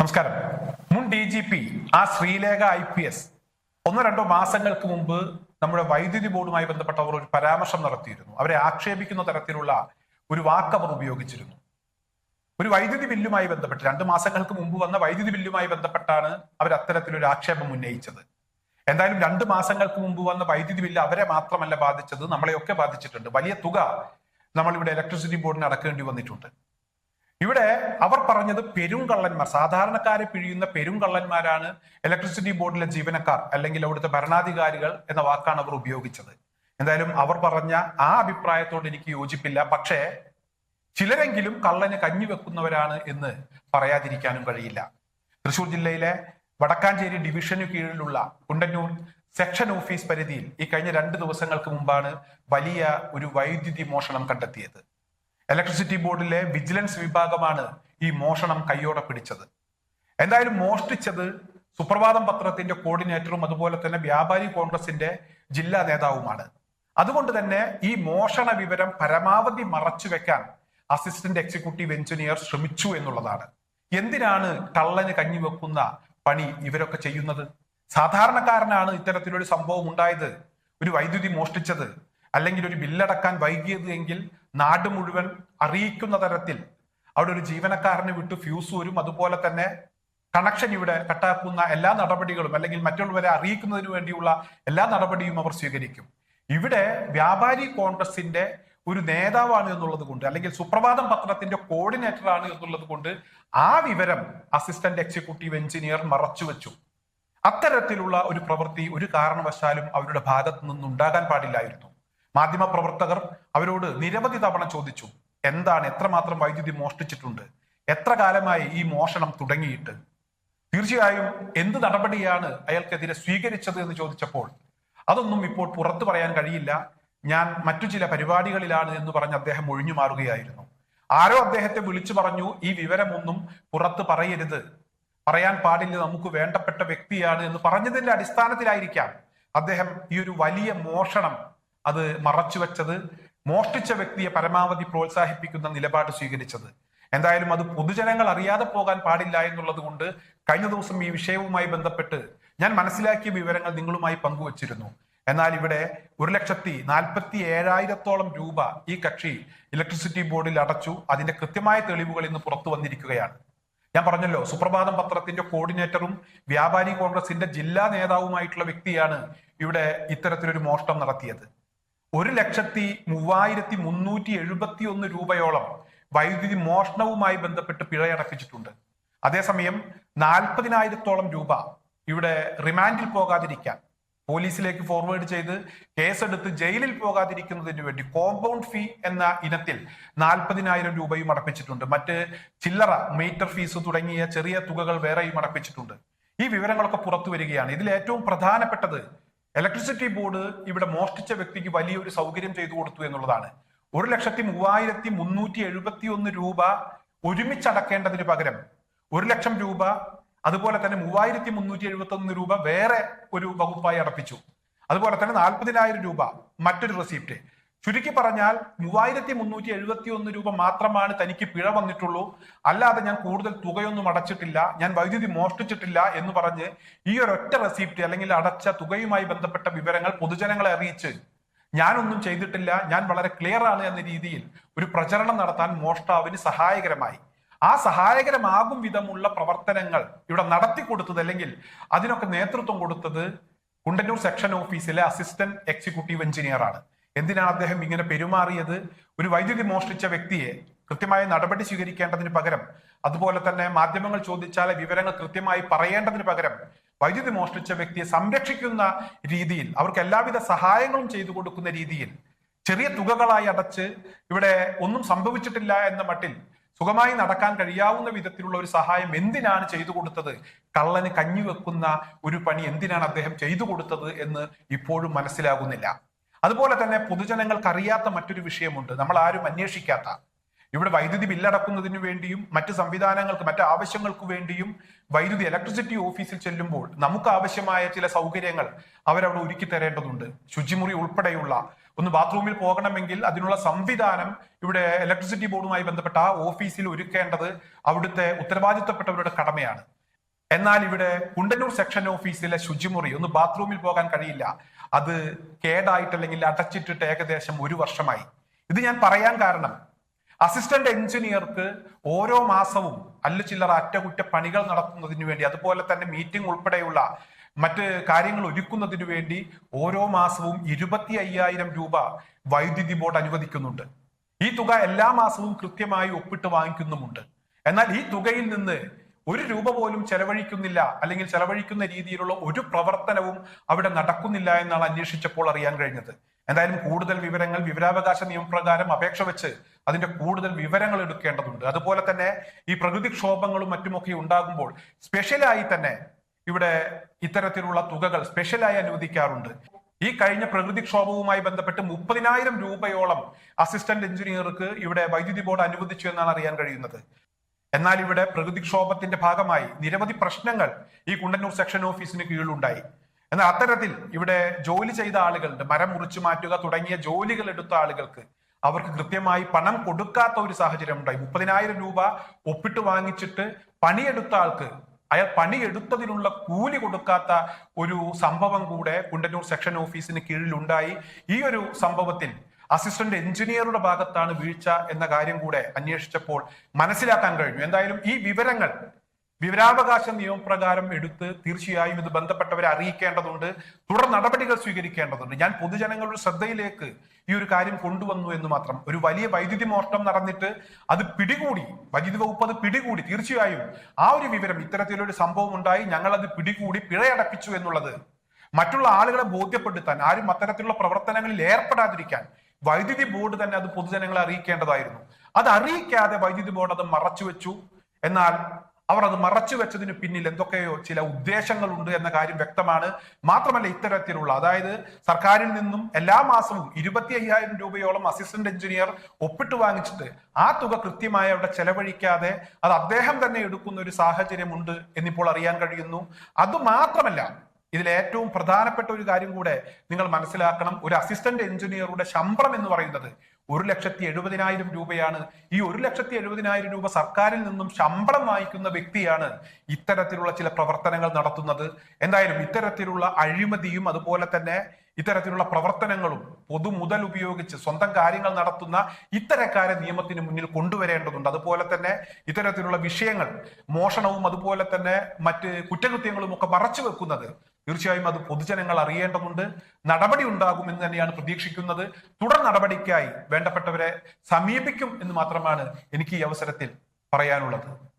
നമസ്കാരം. മുൻ D G P ആ ശ്രീലേഖ ഐ പി എസ് ഒന്നോ രണ്ടോ മാസങ്ങൾക്ക് മുമ്പ് നമ്മുടെ വൈദ്യുതി ബോർഡുമായി ബന്ധപ്പെട്ട അവർ ഒരു പരാമർശം നടത്തിയിരുന്നു. അവരെ ആക്ഷേപിക്കുന്ന തരത്തിലുള്ള ഒരു വാക്ക് അവർ ഉപയോഗിച്ചിരുന്നു. ഒരു വൈദ്യുതി ബില്ലുമായി ബന്ധപ്പെട്ട് രണ്ട് മാസങ്ങൾക്ക് മുമ്പ് വന്ന വൈദ്യുതി ബില്ലുമായി ബന്ധപ്പെട്ടാണ് അവർ അത്തരത്തിലൊരു ആക്ഷേപം ഉന്നയിച്ചത്. എന്തായാലും രണ്ട് മാസങ്ങൾക്ക് മുമ്പ് വന്ന വൈദ്യുതി ബില്ല് അവരെ മാത്രമല്ല ബാധിച്ചത് നമ്മളെയൊക്കെ ബാധിച്ചിട്ടുണ്ട്. വലിയ തുക നമ്മളിവിടെ ഇലക്ട്രിസിറ്റി ബോർഡിന് അടക്കേണ്ടി വന്നിട്ടുണ്ട്. ഇവിടെ അവർ പറഞ്ഞത് പെരുങ്കള്ളന്മാർ സാധാരണക്കാരെ പിഴിയുന്ന പെരുങ്കള്ളന്മാരാണ് ഇലക്ട്രിസിറ്റി ബോർഡിലെ ജീവനക്കാർ അല്ലെങ്കിൽ അവിടുത്തെ ഭരണാധികാരികൾ എന്ന വാക്കാണ് അവർ ഉപയോഗിച്ചത്. എന്തായാലും അവർ പറഞ്ഞ ആ അഭിപ്രായത്തോട് എനിക്ക് യോജിപ്പില്ല. പക്ഷേ ചിലരെങ്കിലും കള്ളന് കഞ്ഞി വെക്കുന്നവരാണ് എന്ന് പറയാതിരിക്കാനും കഴിയില്ല. തൃശൂർ ജില്ലയിലെ വടക്കാഞ്ചേരി ഡിവിഷനു കീഴിലുള്ള കുണ്ടന്നൂർ സെക്ഷൻ ഓഫീസ് പരിധിയിൽ ഈ കഴിഞ്ഞ രണ്ട് ദിവസങ്ങൾക്ക് മുമ്പാണ് വലിയ ഒരു വൈദ്യുതി മോഷണം കണ്ടെത്തിയത്. ഇലക്ട്രിസിറ്റി ബോർഡിലെ വിജിലൻസ് വിഭാഗമാണ് ഈ മോഷണം കൈയോടെ പിടിച്ചത്. എന്തായാലും മോഷ്ടിച്ചത് സുപ്രഭാതം പത്രത്തിന്റെ കോർഡിനേറ്ററും അതുപോലെ തന്നെ വ്യാപാരി കോൺഗ്രസിന്റെ ജില്ലാ നേതാവുമാണ്. അതുകൊണ്ട് തന്നെ ഈ മോഷണ വിവരം പരമാവധി മറച്ചു വെക്കാൻ അസിസ്റ്റന്റ് എക്സിക്യൂട്ടീവ് എഞ്ചിനീയർ ശ്രമിച്ചു എന്നുള്ളതാണ്. എന്തിനാണ് കള്ളന് കഞ്ഞിവെക്കുന്ന പണി ഇവരൊക്കെ ചെയ്യുന്നത്? സാധാരണക്കാരനാണ് ഇത്തരത്തിലൊരു സംഭവം ഉണ്ടായത്. ഒരു വൈദ്യുതി മോഷ്ടിച്ചത്. അല്ലെങ്കിൽ ഒരു ബില്ലടക്കാൻ വൈകിയത് എങ്കിൽ നാട് മുഴുവൻ അറിയിക്കുന്ന തരത്തിൽ അവിടെ ഒരു ജീവനക്കാരനെ വിട്ട് ഫ്യൂസ് വരും. അതുപോലെ തന്നെ കണക്ഷൻ ഇവിടെ കട്ടാക്കുന്ന എല്ലാ നടപടികളും അല്ലെങ്കിൽ മറ്റുള്ളവരെ അറിയിക്കുന്നതിന് വേണ്ടിയുള്ള എല്ലാ നടപടിയും അവർ സ്വീകരിക്കും. ഇവിടെ വ്യാപാരി കോൺഗ്രസിന്റെ ഒരു നേതാവാണ് എന്നുള്ളത് കൊണ്ട് അല്ലെങ്കിൽ സുപ്രഭാതം പത്രത്തിന്റെ കോർഡിനേറ്റർ ആണ് എന്നുള്ളത് കൊണ്ട് ആ വിവരം അസിസ്റ്റന്റ് എക്സിക്യൂട്ടീവ് എഞ്ചിനീയർ മറച്ചുവെച്ചു അത്തരത്തിലുള്ള ഒരു പ്രവൃത്തി ഒരു കാരണവശാലും അവരുടെ ഭാഗത്തു നിന്നുണ്ടാകാൻ പാടില്ലായിരുന്നു. മാധ്യമ പ്രവർത്തകർ അവരോട് നിരവധി തവണ ചോദിച്ചു എന്താണ് എത്രമാത്രം വൈദ്യുതി മോഷ്ടിച്ചിട്ടുണ്ട്? എത്ര കാലമായി ഈ മോഷണം തുടങ്ങിയിട്ട്? തീർച്ചയായും എന്ത് നടപടിയാണ് അയാൾക്കെതിരെ സ്വീകരിച്ചത് എന്ന് ചോദിച്ചപ്പോൾ അതൊന്നും ഇപ്പോൾ പുറത്തു പറയാൻ കഴിയില്ല. ഞാൻ മറ്റു ചില പരിപാടികളിലാണ് എന്ന് പറഞ്ഞ് അദ്ദേഹം ഒഴിഞ്ഞു മാറുകയായിരുന്നു. ആരോ അദ്ദേഹത്തെ വിളിച്ചു പറഞ്ഞു ഈ വിവരമൊന്നും പുറത്ത് പറയരുത്. പറയാൻ പാടില്ല നമുക്ക് വേണ്ടപ്പെട്ട വ്യക്തിയാണ് എന്ന് പറഞ്ഞതിന്റെ അടിസ്ഥാനത്തിലായിരിക്കാം അദ്ദേഹം ഈ ഒരു വലിയ മോഷണം അത് മറച്ചുവെച്ചത് മോഷ്ടിച്ച വ്യക്തിയെ പരമാവധി പ്രോത്സാഹിപ്പിക്കുന്ന നിലപാട് സ്വീകരിച്ചത്. എന്തായാലും അത് പൊതുജനങ്ങൾ അറിയാതെ പോകാൻ പാടില്ല എന്നുള്ളത് കൊണ്ട് കഴിഞ്ഞ ദിവസം ഈ വിഷയവുമായി ബന്ധപ്പെട്ട് ഞാൻ മനസ്സിലാക്കിയ വിവരങ്ങൾ നിങ്ങളുമായി പങ്കുവച്ചിരുന്നു. എന്നാൽ ഇവിടെ ഒരു ലക്ഷത്തി നാൽപ്പത്തി ഏഴായിരത്തോളം രൂപ ഈ കക്ഷി ഇലക്ട്രിസിറ്റി ബോർഡിൽ അടച്ചു. അതിന്റെ കൃത്യമായ തെളിവുകൾ ഇന്ന് പുറത്തു വന്നിരിക്കുകയാണ്. ഞാൻ പറഞ്ഞല്ലോ സുപ്രഭാതം പത്രത്തിന്റെ കോർഡിനേറ്ററും വ്യാപാരി കോൺഗ്രസിന്റെ ജില്ലാ നേതാവുമായിട്ടുള്ള വ്യക്തിയാണ് ഇവിടെ ഇത്തരത്തിലൊരു മോഷണം നടത്തിയത്. ഒരു ലക്ഷത്തി മൂവായിരത്തി മുന്നൂറ്റി എഴുപത്തി ഒന്ന് രൂപയോളം വൈദ്യുതി മോഷണവുമായി ബന്ധപ്പെട്ട് പിഴയടപ്പിച്ചിട്ടുണ്ട്. അതേസമയം നാൽപ്പതിനായിരത്തോളം രൂപ ഇവിടെ റിമാൻഡിൽ പോകാതിരിക്കാൻ പോലീസിലേക്ക് ഫോർവേഡ് ചെയ്ത് കേസെടുത്ത് ജയിലിൽ പോകാതിരിക്കുന്നതിന് വേണ്ടി കോമ്പൗണ്ട് ഫീ എന്ന ഇനത്തിൽ നാൽപ്പതിനായിരം രൂപയും അടപ്പിച്ചിട്ടുണ്ട്. മറ്റ് ചില്ലറ മീറ്റർ ഫീസ് തുടങ്ങിയ ചെറിയ തുകകൾ വേറെയും അടപ്പിച്ചിട്ടുണ്ട്. ഈ വിവരങ്ങളൊക്കെ പുറത്തു വരികയാണ്. ഇതിൽ ഏറ്റവും പ്രധാനപ്പെട്ടത് ഇലക്ട്രിസിറ്റി ബോർഡ് ഇവിടെ മോഷ്ടിച്ച വ്യക്തിക്ക് വലിയൊരു സൗകര്യം ചെയ്തു കൊടുത്തു എന്നുള്ളതാണ്. ഒരു ലക്ഷത്തി മൂവായിരത്തി മുന്നൂറ്റി എഴുപത്തി ഒന്ന് രൂപ ഒരുമിച്ചടക്കേണ്ടതിന് പകരം ഒരു ലക്ഷം രൂപ അതുപോലെ തന്നെ മൂവായിരത്തി മുന്നൂറ്റി എഴുപത്തി ഒന്ന് രൂപ വേറെ ഒരു വകുപ്പായി അടപ്പിച്ചു. അതുപോലെ തന്നെ നാൽപ്പതിനായിരം രൂപ മറ്റൊരു റെസിപ്റ്റ് ചുരുക്കി പറഞ്ഞാൽ മൂവായിരത്തി മുന്നൂറ്റി എഴുപത്തി ഒന്ന് രൂപ മാത്രമാണ് തനിക്ക് പിഴ വന്നിട്ടുള്ളൂ. അല്ലാതെ ഞാൻ കൂടുതൽ തുകയൊന്നും അടച്ചിട്ടില്ല. ഞാൻ വൈദ്യുതി മോഷ്ടിച്ചിട്ടില്ല എന്ന് പറഞ്ഞ് ഈ ഒരൊറ്റ റെസിപ്റ്റ് അല്ലെങ്കിൽ അടച്ച തുകയുമായി ബന്ധപ്പെട്ട വിവരങ്ങൾ പൊതുജനങ്ങളെ അറിയിച്ച് ഞാനൊന്നും ചെയ്തിട്ടില്ല. ഞാൻ വളരെ ക്ലിയർ ആണ് എന്ന രീതിയിൽ ഒരു പ്രചരണം നടത്താൻ മോഷ്ടാവിന് സഹായകരമായി. ആ സഹായകരമാകും വിധമുള്ള പ്രവർത്തനങ്ങൾ ഇവിടെ നടത്തി കൊടുത്തത് അല്ലെങ്കിൽ അതിനൊക്കെ നേതൃത്വം കൊടുത്തത് കുണ്ടന്നൂർ സെക്ഷൻ ഓഫീസിലെ അസിസ്റ്റന്റ് എക്സിക്യൂട്ടീവ് എഞ്ചിനീയർ ആണ്. എന്തിനാണ് അദ്ദേഹം ഇങ്ങനെ പെരുമാറിയത്? ഒരു വൈദ്യുതി മോഷ്ടിച്ച വ്യക്തിയെ കൃത്യമായ നടപടി സ്വീകരിക്കേണ്ടതിന് പകരം അതുപോലെ തന്നെ മാധ്യമങ്ങൾ ചോദിച്ചാൽ വിവരങ്ങൾ കൃത്യമായി പറയേണ്ടതിന് പകരം വൈദ്യുതി മോഷ്ടിച്ച വ്യക്തിയെ സംരക്ഷിക്കുന്ന രീതിയിൽ അവർക്ക് എല്ലാവിധ സഹായങ്ങളും ചെയ്തു കൊടുക്കുന്ന രീതിയിൽ ചെറിയ തുകകളായി അടച്ച് ഇവിടെ ഒന്നും സംഭവിച്ചിട്ടില്ല എന്ന മട്ടിൽ സുഖമായി നടക്കാൻ കഴിയാവുന്ന വിധത്തിലുള്ള ഒരു സഹായം എന്തിനാണ് ചെയ്തു കൊടുത്തത്? കള്ളന് കഞ്ഞി വെക്കുന്ന ഒരു പണി എന്തിനാണ് അദ്ദേഹം ചെയ്തു കൊടുത്തത് എന്ന് ഇപ്പോഴും മനസ്സിലാകുന്നില്ല. അതുപോലെ തന്നെ പൊതുജനങ്ങൾക്ക് അറിയാത്ത മറ്റൊരു വിഷയമുണ്ട്. നമ്മൾ ആരും അന്വേഷിക്കാത്ത. ഇവിടെ വൈദ്യുതി ബില്ലടക്കുന്നതിന് വേണ്ടിയും മറ്റ് സംവിധാനങ്ങൾക്ക് മറ്റ് ആവശ്യങ്ങൾക്ക് വേണ്ടിയും വൈദ്യുതി ഇലക്ട്രിസിറ്റി ഓഫീസിൽ ചെല്ലുമ്പോൾ നമുക്ക് ആവശ്യമായ ചില സൗകര്യങ്ങൾ അവരവിടെ ഒരുക്കി തരേണ്ടതുണ്ട്. ശുചിമുറി ഉൾപ്പെടെയുള്ള ഒന്ന് ബാത്റൂമിൽ പോകണമെങ്കിൽ അതിനുള്ള സംവിധാനം ഇവിടെ ഇലക്ട്രിസിറ്റി ബോർഡുമായി ബന്ധപ്പെട്ട ആ ഓഫീസിൽ ഒരുക്കേണ്ടത് അവിടുത്തെ ഉത്തരവാദിത്തപ്പെട്ടവരുടെ കടമയാണ്. എന്നാൽ ഇവിടെ കുണ്ടന്നൂർ സെക്ഷൻ ഓഫീസിലെ ശുചിമുറി ഒന്ന് ബാത്റൂമിൽ പോകാൻ കഴിയില്ല. അത് കേടായിട്ട് അല്ലെങ്കിൽ അടച്ചിട്ടിട്ട് ഏകദേശം ഒരു വർഷമായി. ഇത് ഞാൻ പറയാൻ കാരണം അസിസ്റ്റന്റ് എഞ്ചിനീയർക്ക് ഓരോ മാസവും അല്ലു ചില്ലറ അറ്റകുറ്റപ്പണികൾ നടത്തുന്നതിന് വേണ്ടി അതുപോലെ തന്നെ മീറ്റിംഗ് ഉൾപ്പെടെയുള്ള മറ്റ് കാര്യങ്ങൾ ഒരുക്കുന്നതിന് വേണ്ടി ഓരോ മാസവും ഇരുപത്തി അയ്യായിരം രൂപ വൈദ്യുതി ബോർഡ് അനുവദിക്കുന്നുണ്ട്. ഈ തുക എല്ലാ മാസവും കൃത്യമായി ഒപ്പിട്ട് വാങ്ങിക്കുന്നുമുണ്ട്. എന്നാൽ ഈ തുകയിൽ നിന്ന് ഒരു രൂപ പോലും ചെലവഴിക്കുന്നില്ല അല്ലെങ്കിൽ ചെലവഴിക്കുന്ന രീതിയിലുള്ള ഒരു പ്രവർത്തനവും അവിടെ നടക്കുന്നില്ല എന്നാണ് അന്വേഷിച്ചപ്പോൾ അറിയാൻ കഴിഞ്ഞത്. എന്തായാലും കൂടുതൽ വിവരങ്ങൾ വിവരാവകാശ നിയമപ്രകാരം അപേക്ഷ വെച്ച് അതിന്റെ കൂടുതൽ വിവരങ്ങൾ എടുക്കേണ്ടതുണ്ട്. അതുപോലെ തന്നെ ഈ പ്രകൃതിക്ഷോഭങ്ങളും മറ്റുമൊക്കെ ഉണ്ടാകുമ്പോൾ സ്പെഷ്യലായി തന്നെ ഇവിടെ ഇത്തരത്തിലുള്ള തുകകൾ സ്പെഷ്യലായി അനുവദിക്കാറുണ്ട്. ഈ കഴിഞ്ഞ പ്രകൃതിക്ഷോഭവുമായി ബന്ധപ്പെട്ട് മുപ്പതിനായിരം രൂപയോളം അസിസ്റ്റന്റ് എഞ്ചിനീയർക്ക് ഇവിടെ വൈദ്യുതി ബോർഡ് അനുവദിച്ചു എന്നാണ് അറിയാൻ കഴിയുന്നത്. എന്നാൽ ഇവിടെ പ്രകൃതിക്ഷോഭത്തിന്റെ ഭാഗമായി നിരവധി പ്രശ്നങ്ങൾ ഈ കുണ്ടന്നൂർ സെക്ഷൻ ഓഫീസിന് കീഴിലുണ്ടായി. എന്നാൽ അത്തരത്തിൽ ഇവിടെ ജോലി ചെയ്ത ആളുകളുടെ മരം മുറിച്ചു മാറ്റുക തുടങ്ങിയ ജോലികൾ എടുത്ത ആളുകൾക്ക് അവർക്ക് കൃത്യമായി പണം കൊടുക്കാത്ത ഒരു സാഹചര്യം ഉണ്ടായി. മുപ്പതിനായിരം രൂപ ഒപ്പിട്ട് വാങ്ങിച്ചിട്ട് പണിയെടുത്ത ആൾക്ക് അയാൾ പണിയെടുത്തതിനുള്ള കൂലി കൊടുക്കാത്ത ഒരു സംഭവം കൂടെ കുണ്ടന്നൂർ സെക്ഷൻ ഓഫീസിന് കീഴിലുണ്ടായി. ഈ ഒരു സംഭവത്തിൽ അസിസ്റ്റന്റ് എഞ്ചിനീയറുടെ ഭാഗത്താണ് വീഴ്ച എന്ന കാര്യം കൂടെ അന്വേഷിച്ചപ്പോൾ മനസ്സിലാക്കാൻ കഴിഞ്ഞു. എന്തായാലും ഈ വിവരങ്ങൾ വിവരാവകാശ നിയമപ്രകാരം എടുത്ത് തീർച്ചയായും ഇത് ബന്ധപ്പെട്ടവരെ അറിയിക്കേണ്ടതുണ്ട്. തുടർ നടപടികൾ സ്വീകരിക്കേണ്ടതുണ്ട്. ഞാൻ പൊതുജനങ്ങളുടെ ശ്രദ്ധയിലേക്ക് ഈ ഒരു കാര്യം കൊണ്ടുവന്നു എന്ന് മാത്രം. ഒരു വലിയ വൈദ്യുതി മോഷണം നടന്നിട്ട് അത് പിടികൂടി വൈദ്യുതി വകുപ്പ് അത് പിടികൂടി. തീർച്ചയായും ആ ഒരു വിവരം ഇത്തരത്തിലൊരു സംഭവം ഉണ്ടായി ഞങ്ങൾ അത് പിടികൂടി പിഴയടപ്പിച്ചു എന്നുള്ളത് മറ്റുള്ള ആളുകളെ ബോധ്യപ്പെടുത്താൻ ആരും അത്തരത്തിലുള്ള പ്രവർത്തനങ്ങളിൽ ഏർപ്പെടാതിരിക്കാൻ വൈദ്യുതി ബോർഡ് തന്നെ അത് പൊതുജനങ്ങളെ അറിയിക്കേണ്ടതായിരുന്നു. അത് അറിയിക്കാതെ വൈദ്യുതി ബോർഡ് അത് മറച്ചു വെച്ചു. എന്നാൽ അവർ അത് മറച്ചു വെച്ചതിന് പിന്നിൽ എന്തൊക്കെയോ ചില ഉദ്ദേശങ്ങളുണ്ട് എന്ന കാര്യം വ്യക്തമാണ്. മാത്രമല്ല ഇത്തരത്തിലുള്ള അതായത് സർക്കാരിൽ നിന്നും എല്ലാ മാസവും ഇരുപത്തി അയ്യായിരം രൂപയോളം അസിസ്റ്റന്റ് എഞ്ചിനീയർ ഒപ്പിട്ട് വാങ്ങിച്ചിട്ട് ആ തുക കൃത്യമായി അവിടെ ചെലവഴിക്കാതെ അത് അദ്ദേഹം തന്നെ എടുക്കുന്ന ഒരു സാഹചര്യമുണ്ട് എന്നിപ്പോൾ അറിയാൻ കഴിയുന്നു. അത് മാത്രമല്ല ഇതിൽ ഏറ്റവും പ്രധാനപ്പെട്ട ഒരു കാര്യം കൂടെ നിങ്ങൾ മനസ്സിലാക്കണം. ഒരു അസിസ്റ്റന്റ് എഞ്ചിനീയറുടെ ശമ്പളം എന്ന് പറയുന്നത് ഒരു ലക്ഷത്തി എഴുപതിനായിരം രൂപയാണ്. ഈ ഒരു ലക്ഷത്തി എഴുപതിനായിരം രൂപ സർക്കാരിൽ നിന്നും ശമ്പളം വാങ്ങിക്കുന്ന വ്യക്തിയാണ് ഇത്തരത്തിലുള്ള ചില പ്രവർത്തനങ്ങൾ നടത്തുന്നത്. എന്തായാലും ഇത്തരത്തിലുള്ള അഴിമതിയും അതുപോലെ തന്നെ ഇത്തരത്തിലുള്ള പ്രവർത്തനങ്ങളും പൊതുമുതൽ ഉപയോഗിച്ച് സ്വന്തം കാര്യങ്ങൾ നടത്തുന്ന ഇത്തരക്കാരെ നിയമത്തിന് മുന്നിൽ കൊണ്ടുവരേണ്ടതുണ്ട്. അതുപോലെ തന്നെ ഇത്തരത്തിലുള്ള വിഷയങ്ങൾ മോഷണവും അതുപോലെ തന്നെ മറ്റ് കുറ്റകൃത്യങ്ങളും ഒക്കെ മറച്ചു വെക്കുന്നത് തീർച്ചയായും അത് പൊതുജനങ്ങൾ അറിയേണ്ടതുണ്ട്. നടപടി ഉണ്ടാകുമെന്ന് തന്നെയാണ് പ്രതീക്ഷിക്കുന്നത്. തുടർ നടപടിക്കായി വേണ്ടപ്പെട്ടവരെ സമീപിക്കും എന്ന് മാത്രമാണ് എനിക്ക് ഈ അവസരത്തിൽ പറയാനുള്ളത്.